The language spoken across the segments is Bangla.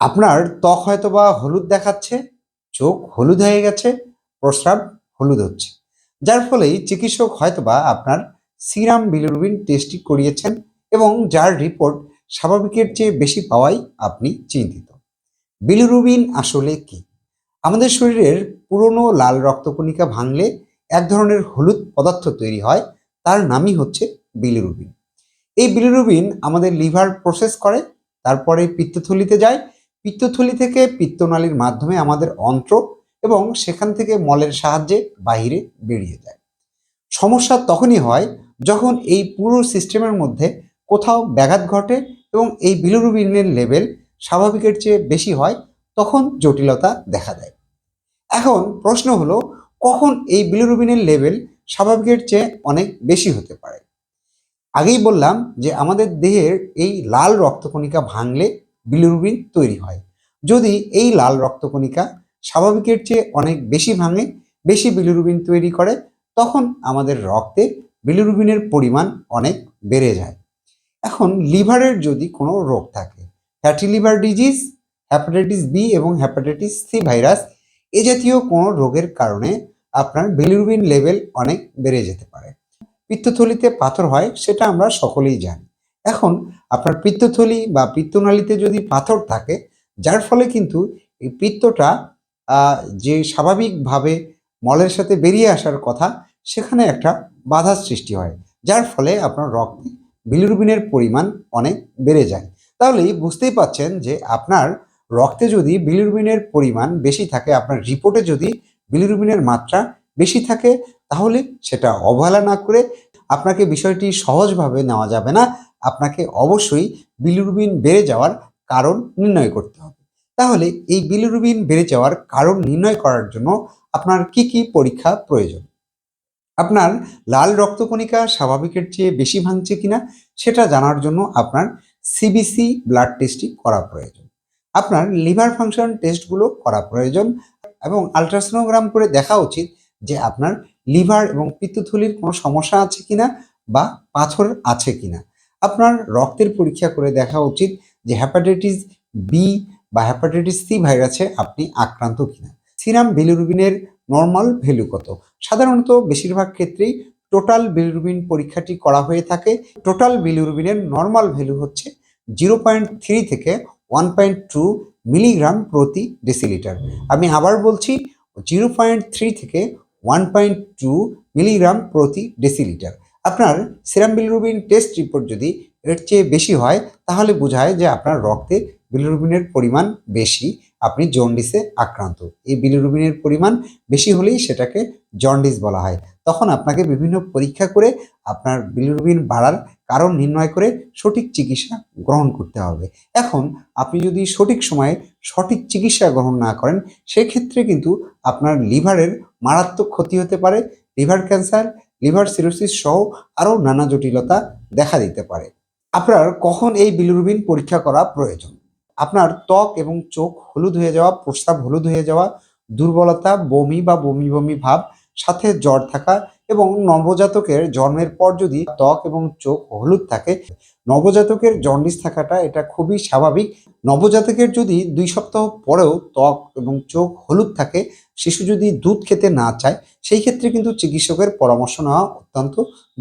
আপনার ত্বক হয়তো বা হলুদ দেখাচ্ছে, চোখ হলুদ হয়ে গেছে, প্রস্রাব হলুদ হচ্ছে। যার ফলেই চিকিৎসক হয়তোবা আপনার সিরাম বিলিরুবিন টেস্টটি করিয়েছেন এবং যার রিপোর্ট স্বাভাবিকের চেয়ে বেশি পাওয়াই আপনি চিন্তিত। বিলিরুবিন আসলে কি? আমাদের শরীরের পুরনো লাল রক্তকণিকা ভাঙলে এক ধরনের হলুদ পদার্থ তৈরি হয়, তার নামই হচ্ছে বিলিরুবিন এই বিলিরুবিন আমাদের লিভার প্রসেস করে, তারপরে পিত্তথলিতে যায় পিত্তথলি থেকে পিত্তনালীর মাধ্যমে আমাদের অন্ত্র এবং সেখান থেকে মলের সাহায্যে বাহিরে বেরিয়ে যায়। সমস্যা তখনই হয় যখন এই পুরো সিস্টেমের মধ্যে কোথাও ব্যাঘাত ঘটে এবং এই বিলিরুবিনের লেভেল স্বাভাবিকের চেয়ে বেশি হয় তখন জটিলতা দেখা দেয়। এখন প্রশ্ন হলো, কখন এই বিলিরুবিনের লেভেল স্বাভাবিকের চেয়ে অনেক বেশি হতে পারে? আগেই বললাম যে আমাদের দেহের এই লাল রক্তকণিকা ভাঙলে বিলিরুবিন তৈরি হয়। যদি এই লাল রক্তকণিকা স্বাভাবিকের চেয়ে অনেক বেশি ভাঙে, বেশি বিলিরুবিন তৈরি করে, তখন আমাদের রক্তে বিলিরুবিনের পরিমাণ অনেক বেড়ে যায়। এখন লিভারের যদি কোনো রোগ থাকে fatty liver disease hepatitis B এবং হ্যাপাটাইটিস সি ভাইরাস এ জাতীয় কোনো রোগের কারণে আপনার বিলিরুবিন লেভেল অনেক বেড়ে যেতে পারে। পিত্তথলিতে পাথর হয়, সেটা আমরা সকলেই জানি। এখন আপনার পিত্তথলি বা পিত্তনালীতে যদি পাথর থাকে যার ফলে কিন্তু এই পিত্তটা যে স্বাভাবিকভাবে মলের সাথে বেরিয়ে আসার কথা, সেখানে একটা বাধার সৃষ্টি হয়। যার ফলে আপনার রক্তে বিলিরুবিনের পরিমাণ অনেক বেড়ে যায়। তাহলেই বুঝতেই পাচ্ছেন যে আপনার রক্তে যদি বিলিরুবিনের পরিমাণ বেশি থাকে, আপনার রিপোর্টে যদি বিলিরুবিনের মাত্রা বেশি থাকে, তাহলে সেটা অবহেলা না করে আপনাকে বিষয়টি সহজভাবে নেওয়া যাবে না। আপনাকে অবশ্যই বিলিরুবিন বেড়ে যাওয়ার কারণ নির্ণয় করতে হবে। তাহলে এই বিলিরুবিন বেড়ে যাওয়ার কারণ নির্ণয় করার জন্য আপনার কি কি পরীক্ষা প্রয়োজন? আপনার লাল রক্তকণিকা স্বাভাবিকের চেয়ে বেশি ভাঙছে কিনা সেটা জানার জন্য আপনার সিবিসি ব্লাড টেস্টটি করা প্রয়োজন। আপনার লিভার ফাংশন টেস্টগুলো করা প্রয়োজন এবং আলট্রাসোনোগ্রাম করে দেখা উচিত যে আপনার লিভার এবং পিত্তথলির কোনো সমস্যা আছে কিনা বা পাথর আছে কিনা। আপনার রক্তের পরীক্ষা করে দেখা উচিত যে হ্যাপাটাইটিস বি বা হ্যাপাটাইটিস সি ভাইরাসে আপনি আক্রান্ত কিনা। সিরাম বিলিরুবিনের নর্মাল ভ্যালু কত? সাধারণত বেশিরভাগ ক্ষেত্রেই টোটাল বিলিরুবিন পরীক্ষাটি করা হয়ে থাকে। টোটাল বিলিরুবিনের নর্মাল ভ্যালু হচ্ছে জিরো পয়েন্ট থ্রি থেকে ওয়ান পয়েন্ট টু মিলিগ্রাম প্রতি ডেসিলিটার আমি আবার বলছি জিরো পয়েন্ট থ্রি থেকে ওয়ান পয়েন্ট টু মিলিগ্রাম প্রতি ডেসিলিটার আপনার সিরাম বিলিরুবিন টেস্ট রিপোর্ট যদি এর চেয়ে বেশি হয়, তাহলে বোঝায় যে আপনার রক্তে বিলিরুবিনের পরিমাণ বেশি, আপনি জন্ডিসে আক্রান্ত। এই বিলিরুবিনের পরিমাণ বেশি হলেই সেটাকে জন্ডিস বলা হয়। তখন আপনাকে বিভিন্ন পরীক্ষা করে আপনার বিলিরুবিন বাড়ার কারণ নির্ণয় করে সঠিক চিকিৎসা গ্রহণ করতে হবে। এখন আপনি যদি সঠিক সময়ে সঠিক চিকিৎসা গ্রহণ না করেন, সেক্ষেত্রে কিন্তু আপনার লিভারের মারাত্মক ক্ষতি হতে পারে, লিভার ক্যান্সার, লিভার সিরোসিস সহ আরও নানা জটিলতা দেখা দিতে পারে। আপনার কখন এই বিলিরুবিন পরীক্ষা করা প্রয়োজন? আপনার ত্বক এবং চোখ হলুদ হয়ে যাওয়া, প্রস্রাব হলুদ হয়ে যাওয়া, দুর্বলতা, বমি বা বমি বমি ভাব, সাথে জ্বর থাকা এবং নবজাতকের জন্মের পর যদি ত্বক এবং চোখ হলুদ থাকে, নবজাতকের জন্ডিস থাকাটা এটা খুবই স্বাভাবিক। নবজাতকের যদি দুই সপ্তাহ পরেও ত্বক এবং চোখ হলুদ থাকে, শিশু যদি দুধ খেতে না চায়, সেই ক্ষেত্রে কিন্তু চিকিৎসকের পরামর্শ নেওয়া অত্যন্ত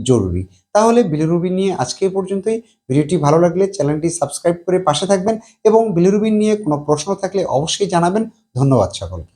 জরুরি। তাহলে বিলিরুবিন নিয়ে আজকে পর্যন্তই। ভিডিওটি ভালো লাগলে চ্যানেলটি সাবস্ক্রাইব করে পাশে থাকবেন এবং বিলিরুবিন নিয়ে কোনো প্রশ্ন থাকলে অবশ্যই জানাবেন। ধন্যবাদ সকলকে।